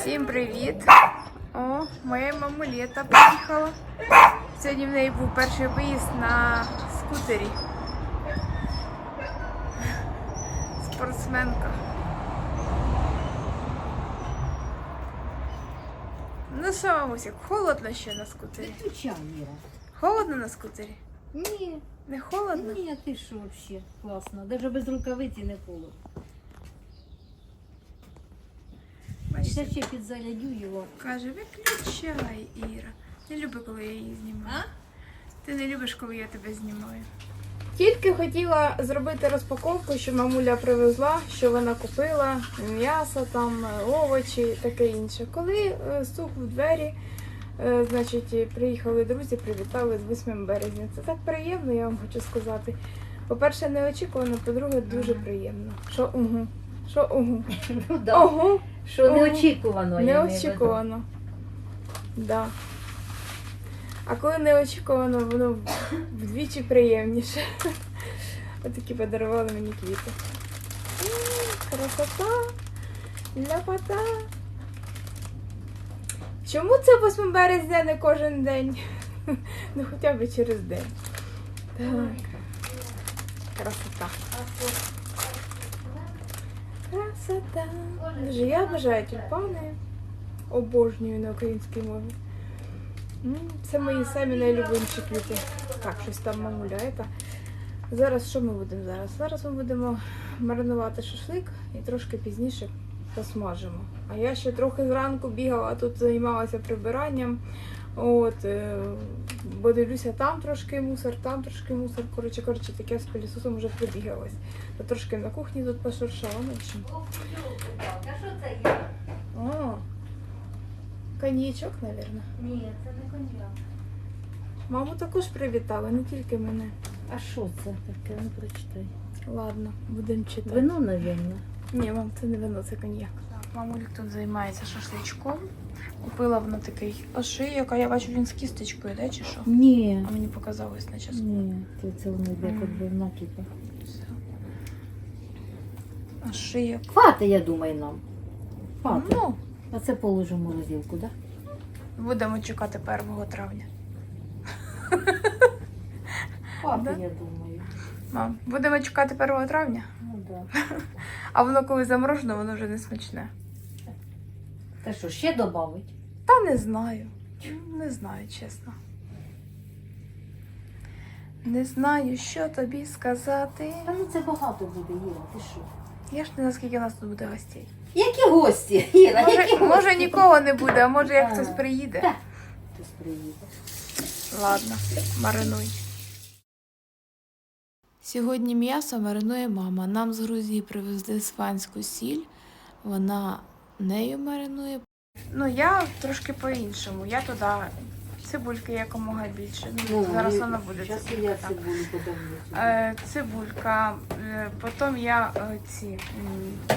Всім привіт! О, моя мамулета приїхала. Сьогодні в неї був перший виїзд на скутері. Спортсменка. Ну що, мамусик, холодно ще на скутері? Виключай. Холодно на скутері? Ні, Не холодно? ні, ти що взагалі? Класно. Даже без рукавиці не холодно. Я ще підзарядю його. каже, виключай, Іра. Не люблю, коли я її знімаю. Ти не любиш, коли я тебе знімаю. Тільки хотіла зробити розпаковку, що мамуля привезла, що вона купила, м'ясо, там, овочі, таке інше. Коли е, стук в двері, е, значить, приїхали друзі, привітали з 8 березня. Це так приємно, я вам хочу сказати. По-перше, неочікувано, по-друге, дуже приємно. Що угу? Що угу? Ну. Ого! Що неочікувано. я маю в виду. Неочікувано. Да. А коли неочікувано, воно вдвічі приємніше. Отакі подарували мені квіти. Красота! Ляпота! Чому це 8 березня не кожен день? Ну хоча б через день. Так. Красота. Красота. Дуже я бажаю тюльпани. Обожнюю на українській мові. Це мої самі найлюбиміші квіти. Так, щось там мамуляє. Зараз що ми будемо зараз? Зараз ми будемо маринувати шашлик і трошки пізніше посмажимо. А я ще трохи зранку бігала, тут займалася прибиранням. От, е, бо дивлюся, там трошки мусор, там трошки мусор. Коротше, коротше, таке з пилісосом вже прибігалась. Трошки на кухні тут пошуршала. Ну, є? О, коньячок, мабуть. Ні, це не коньяк. Маму також привітали, не тільки мене. А що це таке? Ну прочитай. Ладно, будемо читати. Вино, напевно. Ні, мам, це не вино, це коньяк. Так, мамулік тут займається шашличком. Купила вона такий ошийок, а я бачу він з кісточкою, да, чи що? Ні. А мені показалось на час. Ні, це, це воно йде Мгм. підбивна типа. Ошийок. Хвати, я думаю, нам. Хвати. Ну, А це положимо в морозилку, так? будемо чекати 1 травня. Хвати, Да? я думаю. Мам, будемо чекати 1 травня, Ну да. а воно коли заморожено, воно вже не смачне. Та що, ще додавить? Та не знаю. Не знаю, чесно. Не знаю, що тобі сказати. Та ну це багато буде, Іра, ти що? Я ж не знаю, скільки у нас тут буде гостей. Які гості, Іра, Може, які може гості? нікого не буде, а може як А. хтось приїде. Так. Хтось приїде. Ладно, маринуй. Сьогодні м'ясо маринує мама. Нам з Грузії привезли сванську сіль. Вона нею маринує. Ну, я трошки по-іншому. Я туди цибульки якомога більше. Ну, зараз вона буде Зараз цибулька. я подавлю. Е, цибулька, е, потім я е, ці м,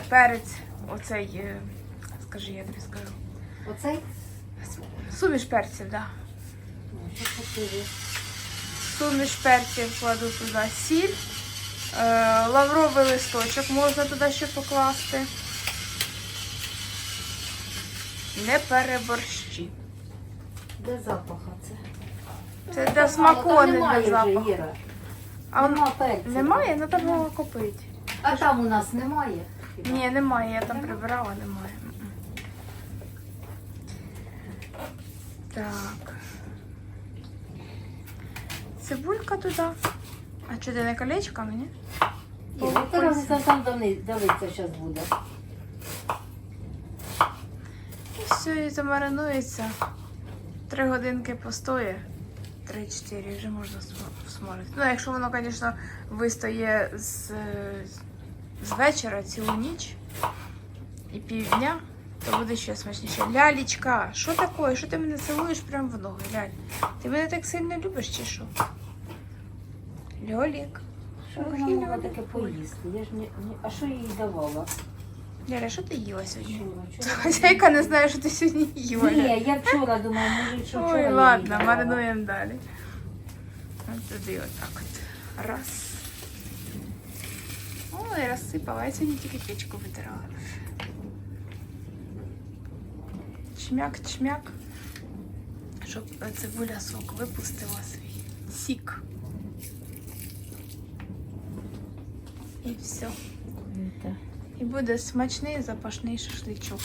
перець, оцей, е, скажи, я тобі скажу. Оцей? Суміш перців, да. Ну, що. Суміш перців кладу туди сіль, е, лавровий листочок можна туди ще покласти. Не переборщи. Де запаха це? Це Ну, для смаку, а не для запаху. Іра. А Нема перцю. немає? Ну там його купить. А там у нас немає? Ні, немає, я там прибирала, немає. М-м. Так. Цибулька туди. А що ти не колечками, ні? Іра, яка там давиться зараз буде? І все, і замаринується. Три годинки постоє. Три-чотири вже можна см- смажити. Ну, якщо воно, звісно, вистоє з, з вечора цілу ніч і півдня, то буде ще смачніше. Лялічка, що таке? Що ти мене цілуєш прямо в ноги, ляль? Ти мене так сильно любиш чи що? Льолік. Що вона могла таке поїсти? Я ж не, не... А що їй давала? Ляля, що ти їла сьогодні? Вчора, вчора. Хазяйка не знає, що ти сьогодні їла. Ляля. Ні, я вчора думаю, може, що вчора Ой, я їй ладно, давала. маринуємо далі. Ось туди отак от. Раз. Ой, розсипала. Я сьогодні тільки печку витирала. чмяк-чмяк, щоб цибуля сок випустила свій сік. І все. І буде смачний запашний шашличок.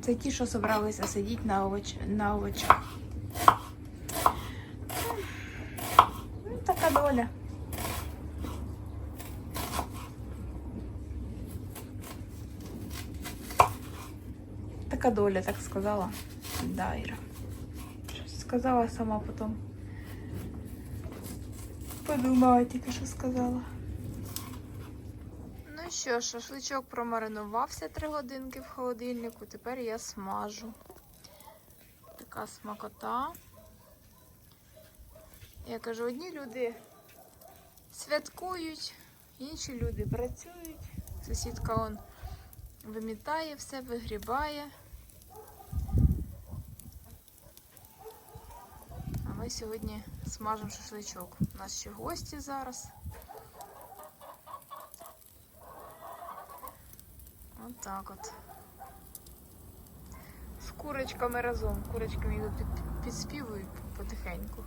Це ті, що зібралися сидіти на, овоч... на овочах. Ну, така доля. Така доля, так сказала. Да, Іра. Щось сказала сама потім. Подумала тільки, що сказала. Що, шашличок промаринувався три годинки в холодильнику. Тепер я смажу. Така смакота. Я кажу, одні люди святкують, інші люди працюють. Сусідка он вимітає все, вигрібає. А ми сьогодні смажемо шашличок. У нас ще гості зараз. От так от. З курочками разом. Курочки мені тут під- підспівують потихеньку.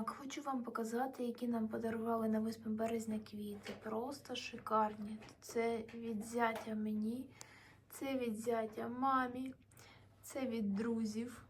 Так, хочу вам показати, які нам подарували на 8 березня квіти. Просто шикарні. Це від зятя мені, це від зятя мамі, це від друзів.